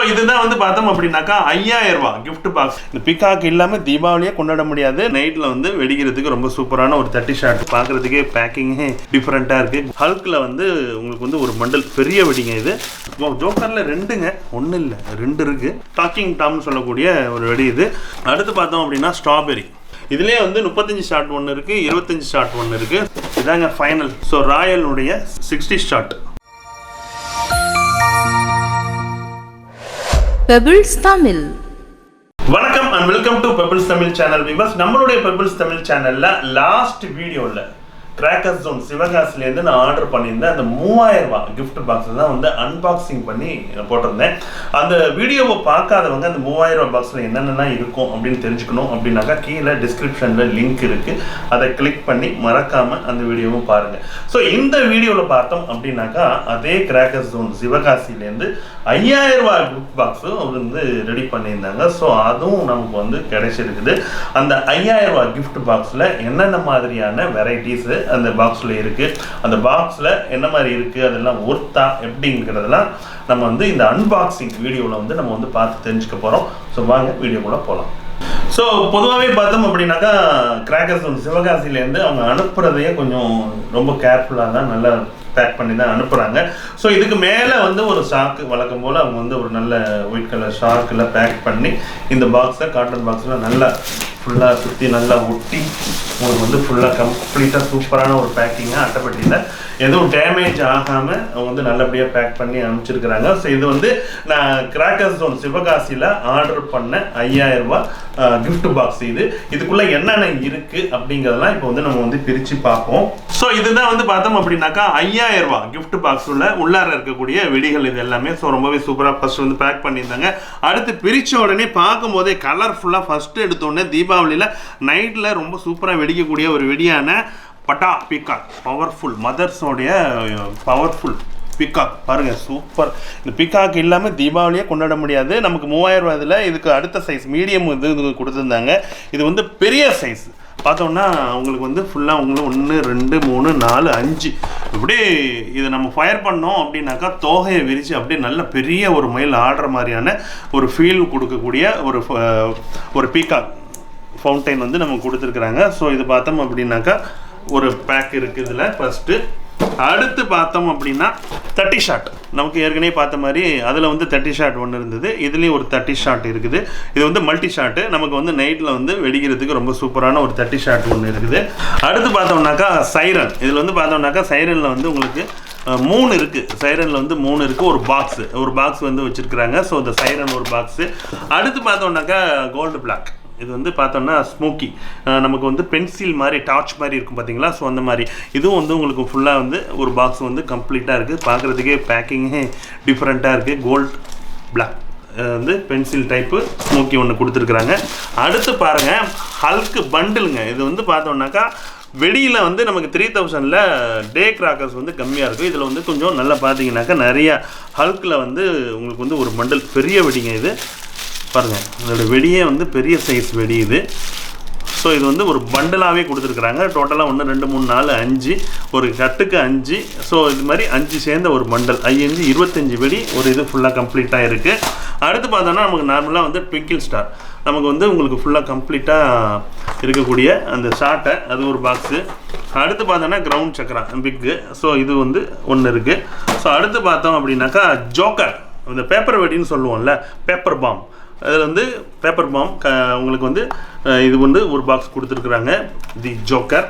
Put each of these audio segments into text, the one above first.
So இதுதான் வந்து பார்த்தோம் அப்படின்னாக்கா ஐயாயிரம் ரூபா கிஃப்ட் பாக்ஸ் இந்த பிகாக் இல்லாமல் தீபாவளியே கொண்டாட முடியாது. நைட்டில் வந்து வெடிக்கிறதுக்கு ரொம்ப சூப்பரான ஒரு தட்டி ஷாட் பார்க்குறதுக்கே பேக்கிங்கே டிஃப்ரெண்ட்டாக இருக்குது ஹல்கில் வந்து உங்களுக்கு வந்து ஒரு மண்டல் பெரிய வெடிங்க இது. ஜோக்கரில் ரெண்டுங்க. ஒன்றும் இல்லை ரெண்டு இருக்குது டாக்கிங் டாம்னு சொல்லக்கூடிய ஒரு வெடி இது. அடுத்து பார்த்தோம் அப்படின்னா ஸ்ட்ராபெரி இதுலேயே வந்து முப்பத்தஞ்சு ஷாட் ஒன்று இருக்குது இருபத்தஞ்சு ஷாட் ஒன்று இருக்குது இதாங்க ஃபைனல் ஸோ ராயலுடைய சிக்ஸ்டி ஷாட் பெபிள்ஸ் தமிழ் வணக்கம் and welcome to Pebbles Tamil channel viewers நம்மளுடைய பெபிள்ஸ் தமிழ் சேனல்ல லாஸ்ட் வீடியோவில் கிராக்கர் ஜோன் சிவகாசிலேருந்து நான் ஆர்டர் பண்ணியிருந்தேன். அந்த மூவாயிரம் ரூபாய் கிஃப்ட் பாக்ஸ் தான் வந்து அன்பாக்சிங் பண்ணி போட்டிருந்தேன். அந்த வீடியோவை பார்க்காதவங்க அந்த மூவாயிரம் ரூபாய் பாக்ஸில் என்னென்னலாம் இருக்கும் அப்படின்னு தெரிஞ்சுக்கணும் அப்படின்னாக்கா கீழே டிஸ்கிரிப்ஷனில் லிங்க் இருக்குது அதை கிளிக் பண்ணி மறக்காமல் அந்த வீடியோவும் பாருங்கள் ஸோ இந்த வீடியோவில் பார்த்தோம் அப்படின்னாக்கா அதே கிராக்கர் ஜோன் சிவகாசிலேருந்து ஐயாயிரம் ரூபாய் கிஃப்ட் பாக்ஸும் வந்து ரெடி பண்ணியிருந்தாங்க. ஸோ அதுவும் நமக்கு வந்து கிடைச்சிருக்குது. அந்த ஐயாயிரம் ரூபாய் கிஃப்ட் பாக்ஸில் என்னென்ன மாதிரியான வெரைட்டிஸு அந்த பாக்ஸில் இருக்குது அந்த பாக்ஸில் என்ன மாதிரி இருக்குது அதெல்லாம் ஒர்த்தா எப்படிங்கிறதெல்லாம் நம்ம வந்து இந்த அன்பாக்சிங் வீடியோவில் வந்து நம்ம வந்து பார்த்து தெரிஞ்சுக்க போகிறோம் ஸோ வாங்க வீடியோக்குள்ளே போகலாம் ஸோ பொதுவாகவே பார்த்தோம் அப்படின்னாக்கா கிராக்கர்ஸ் வந்து சிவகாசிலேருந்து அவங்க அனுப்புகிறதையே கொஞ்சம் ரொம்ப கேர்ஃபுல்லாக தான் நல்லா பேக் பண்ணி தான் அனுப்புகிறாங்க ஸோ இதுக்கு மேலே வந்து ஒரு ஷாக்கு வழக்கம் போல் அவங்க வந்து ஒரு நல்ல ஒயிட் கலர் ஷாக்கில் பேக் பண்ணி இந்த பாக்ஸை காட்டன் பாக்ஸில் நல்லா ஃபுல்லாக சுற்றி நல்லா ஒட்டி உங்களுக்கு வந்து ஃபுல்லாக கம்ப்ளீட்டாக சூப்பரான ஒரு பேக்கிங்காக அட்டைப்பட்டியில் எதுவும் டேமேஜ் ஆகாமல் அவங்க வந்து நல்லபடியாக பேக் பண்ணி அனுப்பிச்சிருக்கிறாங்க. ஸோ இது வந்து நான் கிராக்கர் ஜோன் சிவகாசியில் ஆர்டர் பண்ண ஐயாயிரம் ரூபாய் கிஃப்ட் பாக்ஸ் இது. இதுக்குள்ளே என்னென்ன இருக்குது அப்படிங்கிறதெல்லாம் இப்போ வந்து நம்ம வந்து பிரித்து பார்ப்போம். ஸோ இதுதான் வந்து பார்த்தோம் அப்படின்னாக்கா ஐயாயிரம் ரூபாய் கிஃப்ட் பாக்ஸ் உள்ள உள்ளார இருக்கக்கூடிய வெடிகள் இது எல்லாமே. ஸோ ரொம்பவே சூப்பராக ஃபர்ஸ்ட் வந்து பேக் பண்ணியிருந்தாங்க. அடுத்து பிரித்த உடனே பார்க்கும்போதே கலர்ஃபுல்லாக ஃபர்ஸ்ட் எடுத்தோடனே தீபாவளியில் நைட்டில் ரொம்ப சூப்பராக வெடிக்கக்கூடிய ஒரு வெடியான பட்டா பிகாக். பவர்ஃபுல் மதர்ஸோடைய பவர்ஃபுல் பிகாக். பாருங்கள் சூப்பர் இந்த பிகாக் இல்லாமல் தீபாவளியே கொண்டாட முடியாது. நமக்கு மூவாயிரம் ரூபா இதில் இதுக்கு அடுத்த சைஸ் மீடியம் இது கொடுத்துருந்தாங்க. இது வந்து பெரிய சைஸ் பார்த்தோம்னா உங்களுக்கு வந்து ஃபுல்லாக அவங்களும் ஒன்று ரெண்டு மூணு நாலு அஞ்சு. இப்படியே இதை நம்ம ஃபயர் பண்ணோம் அப்படின்னாக்கா தோகையை விரித்து அப்படியே நல்ல பெரிய ஒரு மயில் ஆடுற மாதிரியான ஒரு ஃபீல் கொடுக்கக்கூடிய ஒரு ஃப- ஒரு பீகாக். ஃபவுண்டைன் வந்து நமக்கு கொடுத்துருக்குறாங்க. ஸோ இது பார்த்தோம் அப்படின்னாக்கா ஒரு பேக் இருக்குது இதில் ஃபஸ்ட்டு அடுத்து பார்த்தோம் அப்படின்னா தட்டி ஷாட் நமக்கு ஏற்கனவே பார்த்த மாதிரி அதில் வந்து தட்டி ஷாட் ஒன்று இருந்தது. இதுலேயும் ஒரு தட்டி ஷாட் இருக்குது. இது வந்து மல்டி ஷாட்டு நமக்கு வந்து நைட்டில் வந்து வெடிக்கிறதுக்கு ரொம்ப சூப்பரான ஒரு தட்டி ஷாட் ஒன்று இருக்குது. அடுத்து பார்த்தோம்னாக்கா சைரன் இதில் வந்து பார்த்தோம்னாக்கா சைரனில் வந்து உங்களுக்கு மூணு இருக்குது சைரனில் வந்து மூணு இருக்குது ஒரு பாக்ஸு ஒரு பாக்ஸ் வந்து வச்சுருக்குறாங்க. ஸோ இந்த சைரன் ஒரு பாக்ஸு அடுத்து பார்த்தோம்னாக்கா கோல்டு பிளாக் இது வந்து பார்த்தோம்னா ஸ்மோக்கி. நமக்கு வந்து பென்சில் மாதிரி டார்ச் மாதிரி இருக்கும் பார்த்தீங்களா? ஸோ அந்த மாதிரி. இதுவும் வந்து உங்களுக்கு ஃபுல்லாக வந்து ஒரு பாக்ஸ் வந்து கம்ப்ளீட்டாக இருக்குது பார்க்குறதுக்கே பேக்கிங்கே டிஃப்ரெண்ட்டாக இருக்குது கோல்ட் பிளாக் வந்து பென்சில் டைப்பு ஸ்மோக்கி ஒன்று கொடுத்துருக்குறாங்க. அடுத்து பாருங்கள் ஹல்க்கு பண்டிலுங்க இது வந்து பார்த்தோம்னாக்கா வெளியில் வந்து நமக்கு த்ரீ தௌசண்டில் டே கிராக்கர்ஸ் வந்து கம்மியாக இருக்கும் இதில் வந்து கொஞ்சம் நல்லா பார்த்தீங்கன்னாக்கா நிறைய ஹல்கில் வந்து உங்களுக்கு வந்து ஒரு மண்டல் பெரிய வெடிங்க இது. பாருங்கள் இதோட வெடியே வந்து பெரிய சைஸ் வெடி இது. ஸோ இது வந்து ஒரு பண்டலாகவே கொடுத்துருக்குறாங்க. டோட்டலாக ஒன்று ரெண்டு மூணு நாலு அஞ்சு ஒரு கட்டுக்கு அஞ்சு. ஸோ இது மாதிரி அஞ்சு சேர்ந்த ஒரு பண்டல் ஐந்து இருபத்தஞ்சி வெடி ஒரு இது ஃபுல்லாக கம்ப்ளீட்டாக இருக்குது அடுத்து பார்த்தோன்னா நமக்கு நார்மலாக வந்து ட்விங்கிள் ஸ்டார் நமக்கு வந்து உங்களுக்கு ஃபுல்லாக கம்ப்ளீட்டாக இருக்கக்கூடிய அந்த ஷார்ட்டை அது ஒரு பாக்ஸு அடுத்து பார்த்தோன்னா கிரவுண்ட் சக்கரா பிக்கு ஸோ இது வந்து ஒன்று இருக்குது ஸோ அடுத்து பார்த்தோம் அப்படின்னாக்கா ஜோக்கர் இந்த பேப்பர் வெடின்னு சொல்லுவோம்ல பேப்பர் பாம் அதில் வந்து பேப்பர் பாம் க உங்களுக்கு வந்து இது வந்து ஒரு பாக்ஸ் கொடுத்துருக்குறாங்க. தி ஜோக்கர்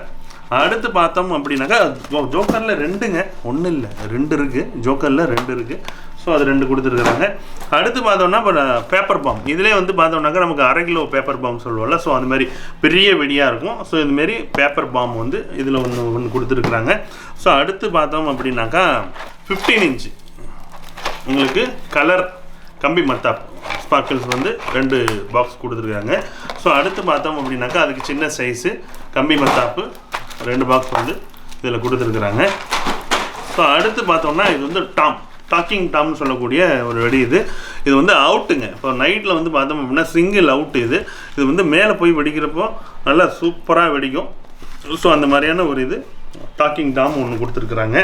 அடுத்து பார்த்தோம் அப்படின்னாக்கா ஜோ- ஜோக்கரில் ரெண்டுங்க. ஒன்றும் இல்லை ரெண்டு இருக்குது ஜோக்கரில் ரெண்டு இருக்குது ஸோ அது ரெண்டு கொடுத்துருக்குறாங்க. அடுத்து பார்த்தோம்னா இப்போ பேப்பர் பாம் இதிலே வந்து பார்த்தோம்னாக்கா நமக்கு அரை கிலோ பேப்பர் பாம் சொல்லுவோம்ல. ஸோ அந்த மாதிரி பெரிய வெடியாக இருக்கும். ஸோ இதுமாரி பேப்பர் பாம் வந்து இதில் ஒன்று ஒன்று கொடுத்துருக்குறாங்க. ஸோ அடுத்து பார்த்தோம் அப்படின்னாக்கா ஃபிஃப்டீன் இன்ச்சு உங்களுக்கு கலர் கம்பி மத்தாப் ஸ்பார்க்கிள்ஸ் வந்து ரெண்டு பாக்ஸ் கொடுத்துருக்காங்க. ஸோ அடுத்து பார்த்தோம் அப்படின்னாக்கா அதுக்கு சின்ன சைஸு கம்பி மத்தாப்பு ரெண்டு பாக்ஸ் வந்து இதில் கொடுத்துருக்குறாங்க. ஸோ அடுத்து பார்த்தோம்னா இது வந்து டாம். டாக்கிங் டாம்னு சொல்லக்கூடிய ஒரு வெடி இது. இது வந்து அவுட்டுங்க. இப்போ நைட்டில் வந்து பார்த்தோம் அப்படின்னா சிங்கிள் அவுட்டு இது. இது வந்து மேலே போய் வெடிக்கிறப்போ நல்லா சூப்பராக வெடிக்கும். ஸோ அந்த மாதிரியான ஒரு இது டாக்கிங் டாம் ஒன்று கொடுத்துருக்குறாங்க.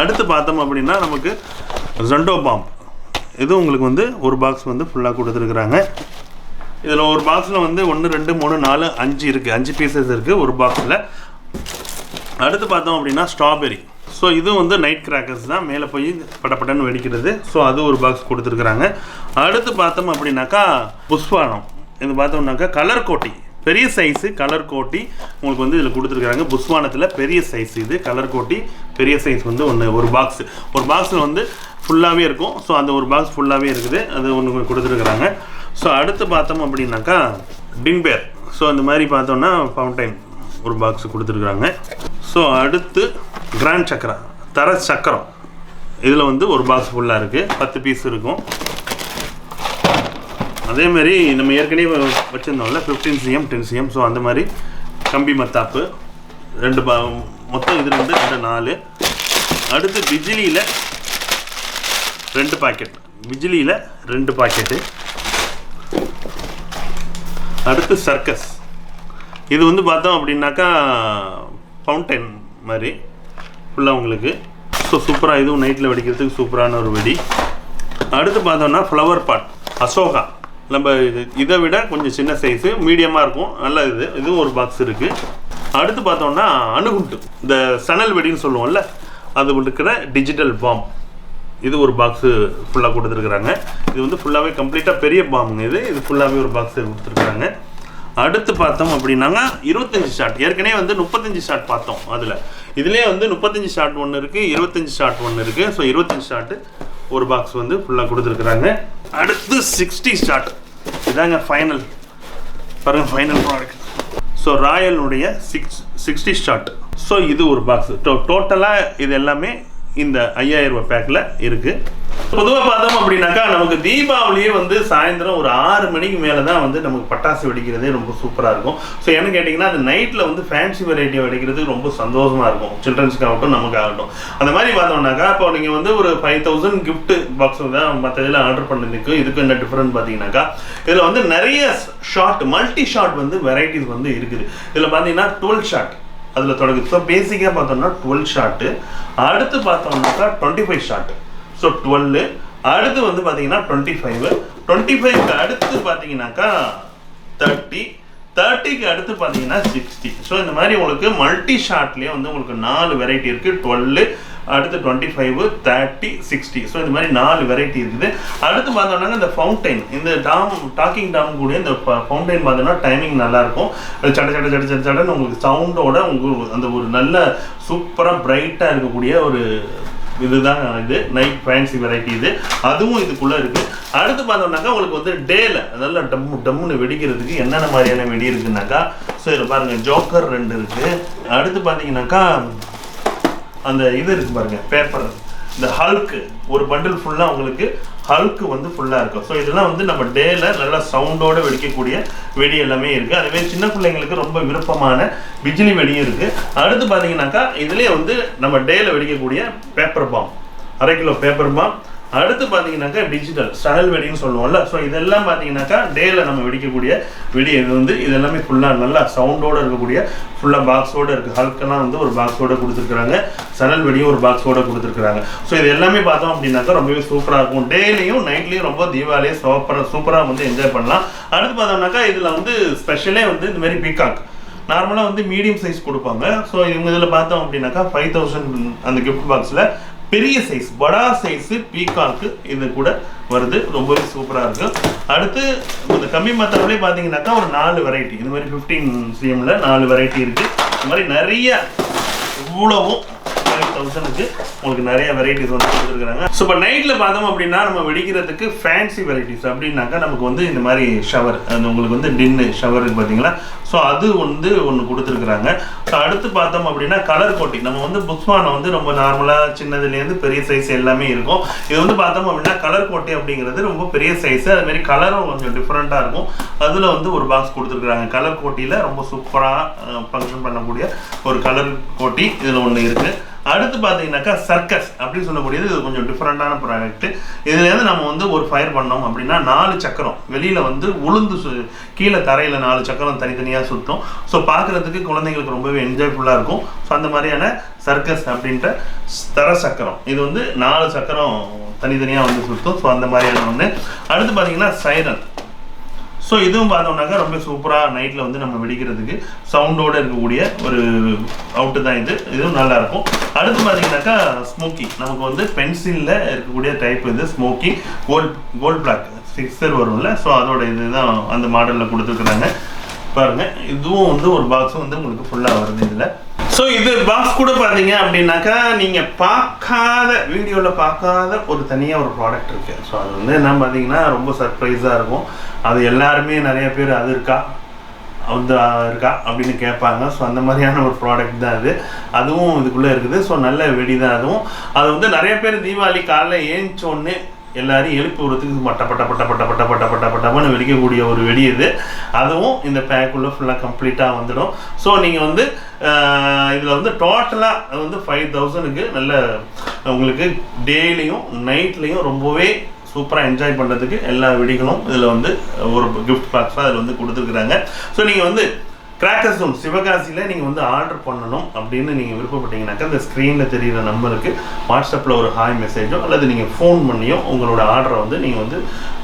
அடுத்து பார்த்தோம் அப்படின்னா நமக்கு ஜண்டோ பாம் இது உங்களுக்கு வந்து ஒரு பாக்ஸ் வந்து ஃபுல்லாக கொடுத்துருக்குறாங்க. இதில் ஒரு பாக்ஸில் வந்து ஒன்று ரெண்டு மூணு நாலு அஞ்சு இருக்குது அஞ்சு பீசஸ் இருக்குது ஒரு பாக்ஸில் அடுத்து பார்த்தோம் அப்படின்னா ஸ்ட்ராபெரி ஸோ இதுவும் வந்து நைட் கிராக்கர்ஸ் தான். மேலே போய் படப்படன்னு வெடிக்கிறது. ஸோ அது ஒரு பாக்ஸ் கொடுத்துருக்குறாங்க. அடுத்து பார்த்தோம் அப்படின்னாக்கா புஷ்வானம். இது பார்த்தோம்னாக்கா கலர் கோட்டி. பெரிய சைஸு கலர் கோட்டி உங்களுக்கு வந்து இதில் கொடுத்துருக்குறாங்க. புஷ்வானத்தில் பெரிய சைஸ் இது. கலர் கோட்டி பெரிய சைஸ் வந்து ஒன்று ஒரு பாக்ஸ் ஒரு பாக்ஸில் வந்து ஃபுல்லாகவே இருக்கும். ஸோ அந்த ஒரு பாக்ஸ் ஃபுல்லாகவே இருக்குது. அது ஒன்று கொடுத்துருக்குறாங்க. ஸோ அடுத்து பார்த்தோம் அப்படின்னாக்கா டின்பேர் ஸோ அந்த மாதிரி பார்த்தோம்னா ஃபவுண்டைன் ஒரு பாக்ஸ் கொடுத்துருக்குறாங்க. ஸோ அடுத்து கிராண்ட் சக்கரா தர சக்கரம். இதில் வந்து ஒரு பாக்ஸ் ஃபுல்லாக இருக்குது பத்து பீஸ் இருக்கும். அதே மாதிரி நம்ம ஏற்கனவே வச்சுருந்தோம்ல fifteen cm ten cm so அந்த மாதிரி கம்பி மத்தாப்பு. ரெண்டு பா மொத்தம் இது ரெண்டு ரெண்டு நாலு. அடுத்து பிஜிலியில் ரெண்டு பாக்கெட். விஜிலியில் ரெண்டு பாக்கெட்டு. அடுத்து சர்க்கஸ். இது வந்து பார்த்தோம் அப்படின்னாக்கா ஃபவுண்டைன் மாதிரி ஃபுல்லாக உங்களுக்கு. ஸோ சூப்பராக இதுவும் நைட்டில் வெடிக்கிறதுக்கு சூப்பரான ஒரு வெடி. அடுத்து பார்த்தோம்னா ஃப்ளவர் பாட் அசோகா. நம்ம இது இதை விட கொஞ்சம் சின்ன சைஸு மீடியமாக இருக்கும். நல்ல இது இதுவும் ஒரு பாக்ஸ் இருக்குது அடுத்து பார்த்தோம்னா அணுகுண்டு. இந்த சணல் வெடின்னு சொல்லுவோம்ல அது இருக்கிற டிஜிட்டல் பாம் இது ஒரு பாக்ஸு ஃபுல்லாக கொடுத்துருக்குறாங்க. இது வந்து ஃபுல்லாகவே கம்ப்ளீட்டாக பெரிய பாம்புங்க இது. இது ஃபுல்லாகவே ஒரு பாக்ஸ் கொடுத்துருக்குறாங்க. அடுத்து பார்த்தோம் அப்படின்னாங்க இருபத்தஞ்சி ஷாட் ஏற்கனவே வந்து முப்பத்தஞ்சு ஷாட் பார்த்தோம் அதில். இதுலேயே வந்து முப்பத்தஞ்சு ஷாட் ஒன்று இருக்குது இருபத்தஞ்சி ஷாட் ஒன்று இருக்குது ஸோ இருபத்தஞ்சி ஷாட்டு ஒரு பாக்ஸ் வந்து ஃபுல்லாக கொடுத்துருக்குறாங்க. அடுத்து சிக்ஸ்டி ஷாட் இதாங்க ஃபைனல் பாருங்க ஃபைனல் ப்ராடக்ட் ஸோ ராயலுடைய சிக்ஸ் சிக்ஸ்டி ஷாட் ஸோ இது ஒரு பாக்ஸ் டோ டோட்டலாக இது எல்லாமே இந்த ஐயாயிரம் ரூபாய் பேக்கில் இருக்குது பொதுவாக பார்த்தோம் அப்படின்னாக்கா நமக்கு தீபாவளியே வந்து சாயந்தரம் ஒரு ஆறு மணிக்கு மேலே தான் வந்து நமக்கு பட்டாசு வெடிக்கிறதே ரொம்ப சூப்பராக இருக்கும். ஸோ என்ன கேட்டிங்கன்னா அது நைட்டில் வந்து ஃபேன்சி வெரைட்டியை வெடிக்கிறதுக்கு ரொம்ப சந்தோஷமாக இருக்கும். சில்ட்ரன்ஸ்க்கு ஆகட்டும் நமக்கு ஆகட்டும். அந்த மாதிரி பார்த்தோம்னாக்கா இப்போ நீங்கள் வந்து ஒரு ஃபைவ் தௌசண்ட் கிஃப்ட் பாக்ஸ் தான் மற்ற இதில் ஆர்டர் பண்ணதுக்கு இதுக்கு என்ன டிஃப்ரெண்ட் பார்த்தீங்கன்னாக்கா இதில் வந்து நிறைய ஷார்ட் மல்டி ஷாட் வந்து வெரைட்டிஸ் வந்து இருக்குது. இதில் பார்த்தீங்கன்னா டுவெல் ஷாட் அதில் தொடங்குது. ஸோ பேசிக்காக பார்த்தோம்னா டுவெல் ஷாட்டு அடுத்து பார்த்தோம்னாக்கா twenty five shot so twelve அடுத்து வந்து பார்த்தீங்கன்னா டுவெண்ட்டி ஃபைவ் டுவெண்ட்டி ஃபைவ்க்கு அடுத்து பார்த்தீங்கன்னாக்கா தேர்ட்டி தேர்ட்டிக்கு அடுத்து பார்த்தீங்கன்னா சிக்ஸ்டி ஸோ இந்த மாதிரி உங்களுக்கு மல்டி ஷார்ட்லேயே வந்து உங்களுக்கு நாலு வெரைட்டி இருக்குது டுவெல்லு அடுத்து twenty five thirty sixty so இந்த மாதிரி நாலு வெரைட்டி இருக்குது. அடுத்து பார்த்தோம்னா இந்த ஃபவுண்டைன் இந்த டாம் டாக்கிங் டாம் கூட இந்த ஃபவுண்டைன் பார்த்தோம்னா டைமிங் நல்லாயிருக்கும். சட சட சட சட சடன்னு உங்களுக்கு சவுண்டோட உங்களுக்கு அந்த ஒரு நல்ல சூப்பராக பிரைட்டாக இருக்கக்கூடிய ஒரு இதுதான் இது நைட் ஃபேன்சி வெரைட்டி இது. அதுவும் இதுக்குள்ளே இருக்குது அடுத்து பார்த்தோம்னாக்கா உங்களுக்கு வந்து டேல நல்லா டம்மு டம்முன்னு வெடிக்கிறதுக்கு என்னென்ன மாதிரியான வெடி இருக்குன்னாக்கா ஸோ இதில் பாருங்கள் ஜோக்கர் ரெண்டு இருக்குது அடுத்து பார்த்தீங்கன்னாக்கா அந்த இது இருக்கு பாருங்க பேப்பர் இந்த ஹல்க்கு ஒரு பண்டில் ஃபுல்லாக உங்களுக்கு ஹல்க்கு வந்து ஃபுல்லாக இருக்கும். ஸோ இதெல்லாம் வந்து நம்ம டேல நல்லா சவுண்டோட வெடிக்கக்கூடிய வெடி எல்லாமே இருக்குது அதுவே சின்ன பிள்ளைங்களுக்கு ரொம்ப விருப்பமான பிஜிலி வெடியும் இருக்குது அடுத்து பார்த்தீங்கன்னாக்கா இதுலேயே வந்து நம்ம டேல வெடிக்கக்கூடிய பேப்பர் பாம் அரை கிலோ பேப்பர் பாம் அடுத்து பார்த்தீங்கன்னாக்கா டிஜிட்டல் சணல் வெடின்னு சொல்லுவோம்ல. ஸோ இதெல்லாம் பார்த்தீங்கன்னாக்கா டேயில் நம்ம வெடிக்கக்கூடிய வெடி இது வந்து இதெல்லாமே ஃபுல்லாக நல்லா சவுண்டோடு இருக்கக்கூடிய ஃபுல்லாக பாக்ஸோட இருக்குது ஹல்கெல்லாம் வந்து ஒரு பாக்ஸோடு கொடுத்துருக்குறாங்க. சனல் வெடியும் ஒரு பாக்ஸோட கொடுத்துருக்குறாங்க. ஸோ இது எல்லாமே பார்த்தோம் அப்படின்னாக்கா ரொம்பவே சூப்பராக இருக்கும். டேலையும் நைட்லேயும் ரொம்ப தீபாவளியே சூப்பராக சூப்பராக வந்து என்ஜாய் பண்ணலாம். அடுத்து பார்த்தோம்னாக்கா இதில் வந்து ஸ்பெஷலே வந்து இந்த மாதிரி பீகாக் நார்மலாக வந்து மீடியம் சைஸ் கொடுப்பாங்க. ஸோ இவங்க இதில் பார்த்தோம் அப்படின்னாக்கா ஃபைவ் தௌசண்ட் அந்த கிஃப்ட் பாக்ஸில் பெரிய சைஸ் வடா சைஸு பீகாக்கு இது கூட வருது. ரொம்பவே சூப்பராக இருக்கும் அடுத்து இந்த கம்மி மத்தாவிலே பார்த்தீங்கன்னாக்கா ஒரு நாலு வெரைட்டி இந்த மாதிரி ஃபிஃப்டீன் சிஎம்ல நாலு வெரைட்டி இருக்குது இந்த மாதிரி நிறைய இவ்வளவும் ஃபைவ் தௌசண்ட்க்கு உங்களுக்கு நிறைய வெரைட்டிஸ் வந்து கொடுத்துருக்காங்க. ஸோ இப்போ நைட்டில் பார்த்தோம் அப்படின்னா நம்ம வெடிக்கிறதுக்கு ஃபேன்சி வெரைட்டிஸ் அப்படின்னாக்கா நமக்கு வந்து இந்த மாதிரி ஷவர் அந்த உங்களுக்கு வந்து டின்னு ஷவர் இருக்கு பார்த்தீங்களா ஸோ அது வந்து ஒன்று கொடுத்துருக்குறாங்க. ஸோ அடுத்து பார்த்தோம் அப்படின்னா கலர் கோட்டிங் நம்ம வந்து புக்ஸ்வானை வந்து ரொம்ப நார்மலாக சின்னதுலேருந்து பெரிய சைஸ் எல்லாமே இருக்கும். இது வந்து பார்த்தோம் அப்படின்னா கலர் கோட்டி அப்படிங்கிறது ரொம்ப பெரிய சைஸ் அதுமாரி கலரும் கொஞ்சம் டிஃப்ரெண்ட்டாக இருக்கும். அதில் வந்து ஒரு பாக்ஸ் கொடுத்துருக்குறாங்க. கலர் கோட்டியில் ரொம்ப சூப்பராக ஃபங்க்ஷன் பண்ணக்கூடிய ஒரு கலர் கோட்டி இதில் ஒன்று இருக்குது அடுத்து பார்த்தீங்கன்னாக்கா சர்க்கஸ் அப்படின்னு சொல்லக்கூடியது இது கொஞ்சம் டிஃப்ரெண்ட்டான ப்ராடக்ட் இதுலேருந்து நம்ம வந்து ஒரு ஃபயர் பண்ணோம் அப்படின்னா நாலு சக்கரம். வெளியில் வந்து உளுந்து சு- கீழே தரையில் நாலு சக்கரம் தனித்தனியாக சுற்றும் ஸோ பார்க்குறதுக்கு குழந்தைங்களுக்கு ரொம்பவே என்ஜாய்ஃபுல்லாக இருக்கும். ஸோ அந்த மாதிரியான சர்க்கஸ் அப்படின்ற தர சக்கரம். இது வந்து நாலு சக்கரம் தனித்தனியாக வந்து சுற்றும் ஸோ அந்த மாதிரியான ஒன்று அடுத்து பார்த்தீங்கன்னா சைரன் ஸோ இதுவும் பார்த்தோம்னாக்கா ரொம்ப சூப்பராக நைட்டில் வந்து நம்ம வெடிக்கிறதுக்கு சவுண்டோடு இருக்கக்கூடிய ஒரு அவுட்டு தான் இது. இதுவும் நல்லாயிருக்கும். அடுத்து பார்த்தீங்கன்னாக்கா ஸ்மோக்கி நமக்கு வந்து பென்சிலில் இருக்கக்கூடிய டைப் இது smoky gold gold black sixer வரும்ல. ஸோ அதோட இதுதான் அந்த மாடலில் கொடுத்துருக்குறாங்க. பாருங்கள் இதுவும் வந்து ஒரு பாக்ஸும் வந்து உங்களுக்கு ஃபுல்லாக வருது இதில். ஸோ இது பாக்ஸ் கூட பார்த்தீங்க அப்படின்னாக்கா நீங்கள் பார்க்காத வீடியோவில் பார்க்காத ஒரு தனியாக ஒரு ப்ராடக்ட் இருக்குது ஸோ அது வந்து என்ன பார்த்தீங்கன்னா ரொம்ப சர்ப்ரைஸாக இருக்கும். அது எல்லாருமே நிறைய பேர் அது இருக்கா? வந்து இருக்கா? அப்படின்னு கேட்பாங்க. ஸோ அந்த மாதிரியான ஒரு ப்ராடக்ட் தான் அது. அதுவும் இதுக்குள்ளே இருக்குது. ஸோ நல்ல வெடி தான் அதுவும். அது வந்து நிறைய பேர் தீபாவளி காலைல ஏஞ்சோன்னு எல்லாரையும் எழுப்பி விடுறதுக்கு மட்ட பட்ட பட்ட பட்ட பட்ட பட்ட பட்ட பட்டப்பன்னு வெடிக்கக்கூடிய ஒரு வெடி இது. அதுவும் இந்த பேக்குள்ளே ஃபுல்லாக கம்ப்ளீட்டாக வந்துடும். ஸோ நீங்கள் வந்து இதில் வந்து டோட்டலாக வந்து ஃபைவ் தௌசண்ட்க்கு நல்ல உங்களுக்கு டெய்லியும் நைட்லேயும் ரொம்பவே சூப்பராக என்ஜாய் பண்ணுறதுக்கு எல்லா வெடிகளும் இதில் வந்து ஒரு கிஃப்ட் பாக்ஸாக அதில் வந்து கொடுத்துருக்குறாங்க. ஸோ நீங்கள் வந்து கிராக்கர் ஜோன் சிவகாசியில் நீங்கள் வந்து ஆர்டர் பண்ணணும் அப்படின்னு நீங்கள் விருப்பப்பட்டீங்கனாக்கா இந்த ஸ்க்ரீனில் தெரிகிற நம்பருக்கு வாட்ஸ்அப்பில் ஒரு ஹாய் மெசேஜோ அல்லது நீங்கள் ஃபோன் பண்ணியோ உங்களோட ஆர்டரை வந்து நீங்கள் வந்து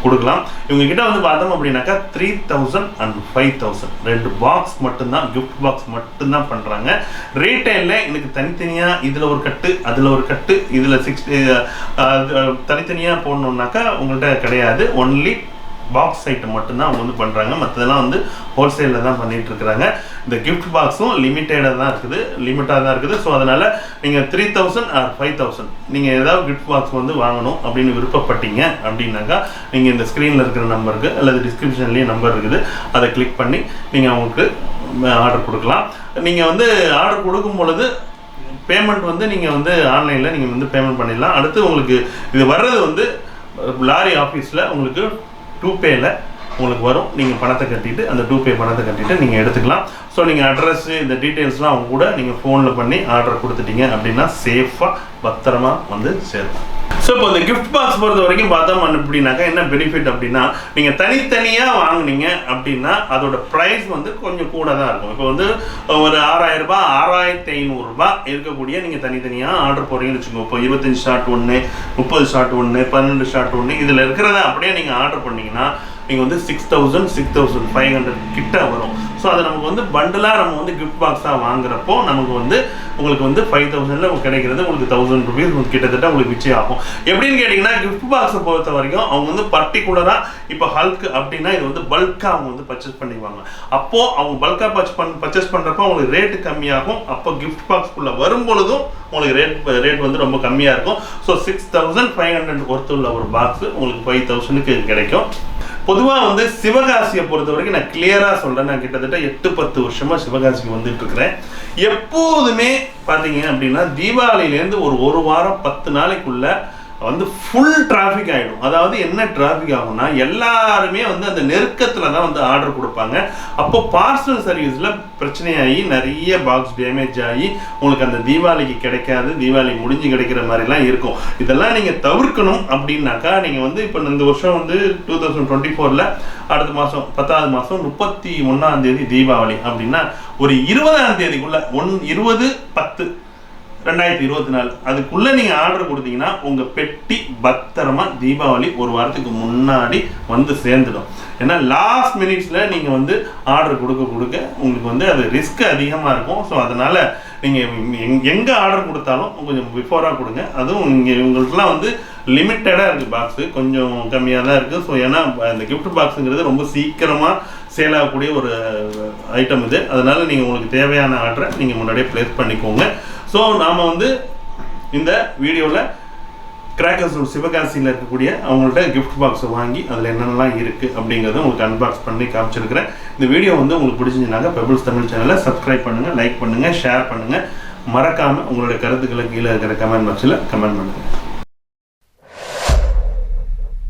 கொடுக்கலாம். இவங்ககிட்ட வந்து பார்த்தோம் அப்படின்னாக்கா three thousand and five thousand ரெண்டு பாக்ஸ் மட்டும்தான் கிஃப்ட் பாக்ஸ் மட்டும்தான் பண்ணுறாங்க ரீட்டைலில் எனக்கு தனித்தனியாக இதில் ஒரு கட்டு அதில் ஒரு கட்டு இதில் சிக்ஸ்டி தனித்தனியாக போடணுன்னாக்கா உங்கள்கிட்ட கிடையாது. ஒன்லி பாக்ஸ் ஐட்டம் மட்டும்தான் அவங்க வந்து பண்ணுறாங்க மற்றதெல்லாம் வந்து ஹோல்சேலில் தான் பண்ணிகிட்டு இருக்கிறாங்க. இந்த கிஃப்ட் பாக்ஸும் லிமிட்டடாக தான் இருக்குது. லிமிட்டாக தான் இருக்குது. ஸோ அதனால் நீங்கள் three thousand or five thousand நீங்கள் ஏதாவது கிஃப்ட் பாக்ஸ் வந்து வாங்கணும் அப்படின்னு விருப்பப்பட்டீங்க அப்படின்னாக்கா நீங்கள் இந்த ஸ்க்ரீனில் இருக்கிற நம்பருக்கு அல்லது டிஸ்கிரிப்ஷன்லேயே நம்பர் இருக்குது. அதை கிளிக் பண்ணி நீங்கள் அவங்களுக்கு ஆர்டர் கொடுக்கலாம். நீங்கள் வந்து ஆர்டர் கொடுக்கும் பொழுது பேமெண்ட் வந்து நீங்கள் வந்து ஆன்லைனில் நீங்கள் வந்து பேமெண்ட் பண்ணிடலாம். அடுத்து உங்களுக்கு இது வர்றது வந்து லாரி ஆஃபீஸில் உங்களுக்கு டூ உங்களுக்கு வரும். நீங்கள் பணத்தை கட்டிட்டு அந்த டூ பே பணத்தை கட்டிட்டு நீங்கள் எடுத்துக்கலாம். ஸோ நீங்கள் அட்ரஸ்ஸு இந்த டீட்டெயில்ஸ்லாம் அவங்க கூட நீங்கள் ஃபோனில் பண்ணி ஆர்டர் கொடுத்துட்டீங்க அப்படின்னா சேஃபாக பத்திரமா வந்து சேரும் ஸோ இப்போ இந்த கிஃப்ட் பாக்ஸ் பொறுத்த வரைக்கும் பார்த்தோம் அப்படின்னாக்கா என்ன பெனிஃபிட் அப்படின்னா நீங்கள் தனித்தனியாக வாங்குனீங்க அப்படின்னா அதோட ப்ரைஸ் வந்து கொஞ்சம் கூட தான் இருக்கும். இப்போ வந்து ஒரு ஆறாயிரம் ரூபாய் ஆறாயிரத்தி ஐநூறுரூபா இருக்கக்கூடிய நீங்கள் தனித்தனியாக ஆர்டர் போகிறீங்கன்னு வச்சுக்கோங்க. இப்போ இருபத்தஞ்சு ஷார்ட் ஒன்று முப்பது ஷார்ட் ஒன்று பன்னெண்டு ஷார்ட் ஒன்று இதில் இருக்கிறத அப்படியே நீங்கள் ஆர்டர் பண்ணிங்கன்னா நீங்கள் வந்து six thousand six thousand five hundred கிட்ட வரும். ஸோ அதை நமக்கு வந்து பண்டலாக நம்ம வந்து கிஃப்ட் பாக்ஸாக வாங்குறப்போ நமக்கு வந்து உங்களுக்கு வந்து ஃபைவ் தௌசண்டில் கிடைக்கிறது உங்களுக்கு தௌசண்ட் ருபீஸ் கிட்டத்தட்ட உங்களுக்கு மிச்சம் ஆகும் எப்படின்னு கேட்டிங்கன்னா கிஃப்ட் பாக்ஸை பொறுத்த வரைக்கும் அவங்க வந்து பர்டிகுலராக இப்போ ஹல்க் அப்படின்னா இது வந்து பல்காக அவங்க வந்து பர்ச்சேஸ் பண்ணிக்குவாங்க அப்போது அவங்க பல்காக பர்ச் பண் பர்ச்சேஸ் பண்ணுறப்போ அவங்களுக்கு ரேட்டு கம்மியாகும். அப்போ கிஃப்ட் பாக்ஸ்க்குள்ளே வரும்பொழுதும் உங்களுக்கு ரேட் ரேட் வந்து ரொம்ப கம்மியாக இருக்கும். So six thousand five hundred worth உள்ள ஒரு பாக்ஸ் உங்களுக்கு ஃபைவ் தௌசண்ட்க்கு கிடைக்கும். பொதுவாக வந்து சிவகாசியை பொறுத்த வரைக்கும் நான் கிளியராக சொல்கிறேன் நான் கிட்டத்தட்ட எட்டு பத்து வருஷமாக சிவகாசிக்கு வந்துட்டு இருக்கிறேன். எப்போதுமே பார்த்தீங்க அப்படின்னா தீபாவளியிலேருந்து ஒரு ஒரு வாரம் பத்து நாளைக்குள்ள வந்து ஃபுல் டிராஃபிக் ஆகிடும் அதாவது என்ன டிராஃபிக் ஆகும்னா எல்லாருமே வந்து அந்த நெருக்கத்தில் தான் வந்து ஆர்டர் கொடுப்பாங்க. அப்போ பார்சல் சர்வீஸில் பிரச்சனையாகி நிறைய பாக்ஸ் டேமேஜ் ஆகி உங்களுக்கு அந்த தீபாவளிக்கு கிடைக்காது தீபாவளி முடிஞ்சு கிடைக்கிற மாதிரிலாம் இருக்கும். இதெல்லாம் நீங்கள் தவிர்க்கணும் அப்படின்னாக்கா நீங்கள் வந்து இப்போ இந்த வருஷம் வந்து டூ தௌசண்ட் டுவெண்ட்டி ஃபோரில் அடுத்த மாதம் பத்தாவது மாதம் முப்பத்தி ஒன்றாம் தேதி தீபாவளி அப்படின்னா ஒரு இருபதாம் தேதிக்குள்ளே ஒன் இருபது பத்து ரெண்டாயிரத்தி இருபத்தி நாலு. அதுக்குள்ளே நீங்கள் ஆர்டர் கொடுத்தீங்கன்னா உங்கள் பெட்டி பத்திரமா தீபாவளி ஒரு வாரத்துக்கு முன்னாடி வந்து சேர்ந்துடும். ஏன்னா லாஸ்ட் மினிட்ஸில் நீங்கள் வந்து ஆர்டர் கொடுக்க கொடுக்க உங்களுக்கு வந்து அது ரிஸ்க் அதிகமாக இருக்கும். ஸோ அதனால் நீங்கள் எங் எங்கே ஆர்டர் கொடுத்தாலும் கொஞ்சம் பிஃபோராக கொடுங்க. அதுவும் இங்கே உங்களுக்குலாம் வந்து லிமிட்டடாக இருக்குது பாக்ஸு கொஞ்சம் கம்மியாக தான் இருக்குது ஸோ ஏன்னா அந்த கிஃப்ட் பாக்ஸுங்கிறது ரொம்ப சீக்கிரமாக சேல் ஆகக்கூடிய ஒரு ஐட்டம் இது. அதனால் நீங்கள் உங்களுக்கு தேவையான ஆர்டரை நீங்கள் முன்னாடியே ப்ளேஸ் பண்ணிக்கோங்க. ஸோ நாம் வந்து இந்த வீடியோவில் கிராக்கர்ஸ் சிவகாசியில் இருக்கக்கூடிய அவங்கள்ட்ட கிஃப்ட் பாக்ஸை வாங்கி அதில் என்னென்னலாம் இருக்குது அப்படிங்கிறத உங்களுக்கு அன்பாக்ஸ் பண்ணி காமிச்சிருக்கிறேன். இந்த வீடியோ வந்து உங்களுக்கு பிடிச்சிருந்தாங்க பெபிள்ஸ் தமிழ் சேனலை சப்ஸ்கிரைப் பண்ணுங்கள் லைக் பண்ணுங்கள் ஷேர் பண்ணுங்கள் மறக்காமல் உங்களுடைய கருத்துக்களை கீழே இருக்கிற கமெண்ட் பாக்ஸில் கமெண்ட் பண்ணுங்கள்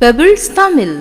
பெபிள்ஸ் தமிழ்